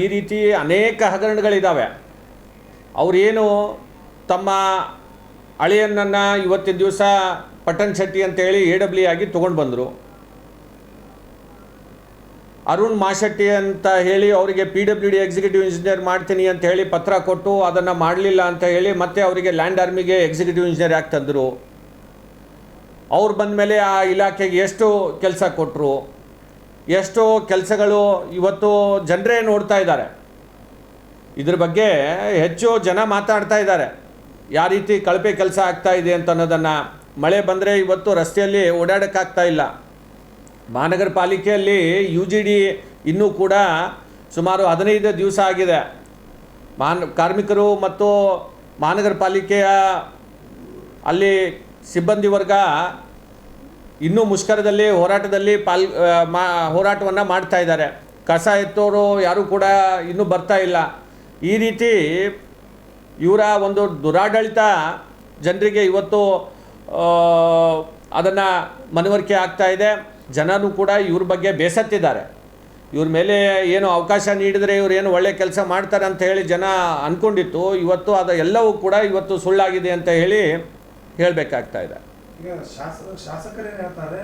ಈ ರೀತಿ ಅನೇಕ ಹಗರಣಗಳಿದ್ದಾವೆ ಅವರೇನು ತಮ್ಮ ಅಳಿಯನ್ನನ್ನು ಇವತ್ತಿನ ದಿವಸ ಪಟ್ಟನ್ ಶೆಟ್ಟಿ ಅಂತೇಳಿ ಎ ಡಬ್ಲ್ಯೂ ಆಗಿ ತೊಗೊಂಡು ಬಂದರು. ಅರುಣ್ ಮಾಶೆಟ್ಟಿ ಅಂತ ಹೇಳಿ ಅವರಿಗೆ P W D executive engineer ಮಾಡ್ತೀನಿ ಅಂತ ಹೇಳಿ ಪತ್ರ ಕೊಟ್ಟು ಅದನ್ನು ಮಾಡಲಿಲ್ಲ ಅಂತ ಹೇಳಿ ಮತ್ತೆ ಅವರಿಗೆ ಲ್ಯಾಂಡ್ ಆರ್ಮಿಗೆ ಎಕ್ಸಿಕ್ಯೂಟಿವ್ ಇಂಜಿನಿಯರ್ ಆಗಿ ತಂದರು? ಅವ್ರು ಬಂದ ಮೇಲೆ ಆ ಇಲಾಖೆಗೆ ಎಷ್ಟು ಕೆಲಸ ಕೊಟ್ಟರು ಎಷ್ಟು ಕೆಲಸಗಳು ಇವತ್ತು ಜನರೇ ನೋಡ್ತಾ ಇದ್ದಾರೆ. ಇದ್ರ ಬಗ್ಗೆ ಹೆಚ್ಚು ಜನ ಮಾತಾಡ್ತಾ ಇದ್ದಾರೆ. ಯಾವ ರೀತಿ ಕಳಪೆ ಕೆಲಸ ಆಗ್ತಾ ಇದೆ ಅಂತ ಅನ್ನೋದನ್ನು ಮಳೆ ಬಂದರೆ ಇವತ್ತು ರಸ್ತೆಯಲ್ಲಿ ಓಡಾಡೋಕ್ಕಾಗ್ತಾ ಇಲ್ಲ. ಮಹಾನಗರ ಪಾಲಿಕೆಯಲ್ಲಿ ಯು ಜಿ ಡಿ ಇನ್ನೂ ಕೂಡ ಸುಮಾರು ಹದಿನೈದು ದಿವಸ ಆಗಿದೆ. ಮಾನ್ ಕಾರ್ಮಿಕರು ಮತ್ತು ಮಹಾನಗರ ಪಾಲಿಕೆಯ ಅಲ್ಲಿ ಸಿಬ್ಬಂದಿ ವರ್ಗ ಇನ್ನೂ ಮುಷ್ಕರದಲ್ಲಿ ಹೋರಾಟದಲ್ಲಿ ಪಾಲ್ ಮಾ, ಹೋರಾಟವನ್ನು ಮಾಡ್ತಾ ಇದ್ದಾರೆ. ಕಸ ಎತ್ತೋರು ಯಾರೂ ಕೂಡ ಇನ್ನೂ ಬರ್ತಾ ಇಲ್ಲ. ಈ ರೀತಿ ಇವರ ಒಂದು ದುರಾಡಳಿತ ಜನರಿಗೆ ಇವತ್ತು ಅದನ್ನು ಮನವರಿಕೆ ಆಗ್ತಾ ಇದೆ. ಜನರು ಕೂಡ ಇವ್ರ ಬಗ್ಗೆ ಬೇಸತ್ತಿದ್ದಾರೆ. ಇವ್ರ ಮೇಲೆ ಏನು ಅವಕಾಶ ನೀಡಿದರೆ ಇವ್ರು ಏನು ಒಳ್ಳೆ ಕೆಲಸ ಮಾಡ್ತಾರೆ ಅಂತ ಹೇಳಿ ಜನ ಅಂದ್ಕೊಂಡಿತ್ತು ಇವತ್ತು ಅದು ಎಲ್ಲವೂ ಕೂಡ ಇವತ್ತು ಸುಳ್ಳಾಗಿದೆ ಅಂತ ಹೇಳಿ ಹೇಳಬೇಕಾಗ್ತಾ ಇದೆ. ಈಗ ಶಾಸ ಶಾಸಕರೇನು ಹೇಳ್ತಾರೆ?